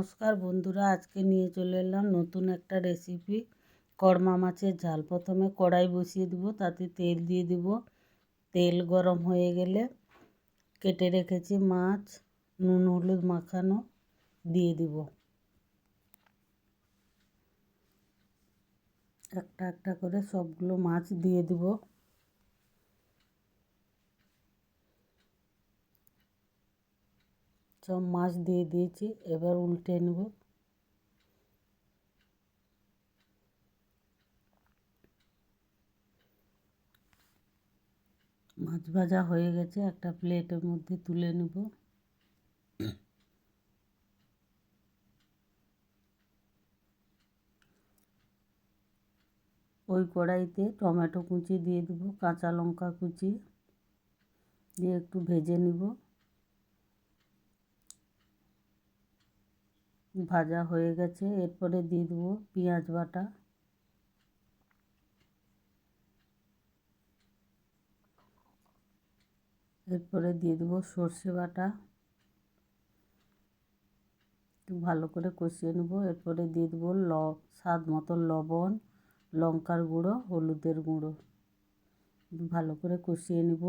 নমস্কার বন্ধুরা, আজকে নিয়ে চলে এলাম নতুন একটা রেসিপি কড়মা মাছের ঝাল। প্রথমে কড়াই বসিয়ে দেবো, তাতে তেল দিয়ে দেব। তেল গরম হয়ে গেলে কেটে রেখেছি মাছ। নুন, হলুদ মাখানো দিয়ে দিব। একটা একটা করে সবগুলো মাছ দিয়ে দিব। সব মাছ দিয়ে দিয়েছি, এবার উল্টে নেব। মাছ ভাজা হয়ে গেছে, একটা প্লেটের মধ্যে তুলে নেব। ওই কড়াইতে টমেটো কুচি দিয়ে দেবো, কাঁচা লঙ্কা কুচি দিয়ে একটু ভেজে নিব। ভাজা হয়ে গেছে। এরপরে দিয়ে দেবো পেঁয়াজ বাটা। এরপরে দিয়ে দেবো সর্ষে বাটা। ভালো করে কষিয়ে নেব। এরপরে দিয়ে দেবো ল, স্বাদ মতো লবণ, লঙ্কার গুঁড়ো, হলুদের গুঁড়ো। ভালো করে কষিয়ে নেব।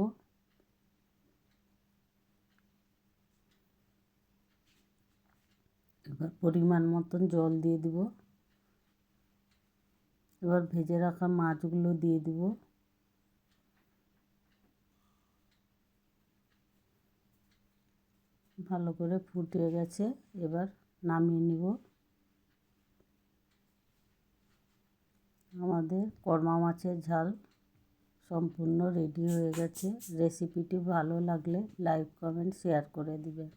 এবার পরিমাণ মতন জল দিয়ে দেব। এবার ভেজে রাখা মাছগুলো দিয়ে দেব। ভালো করে ফুটে গেছে, এবার নামিয়ে নিব। আমাদের কর্মা মাছের ঝাল সম্পূর্ণ রেডি হয়ে গেছে। রেসিপিটি ভালো লাগলে লাইক, কমেন্ট, শেয়ার করে দিবেন।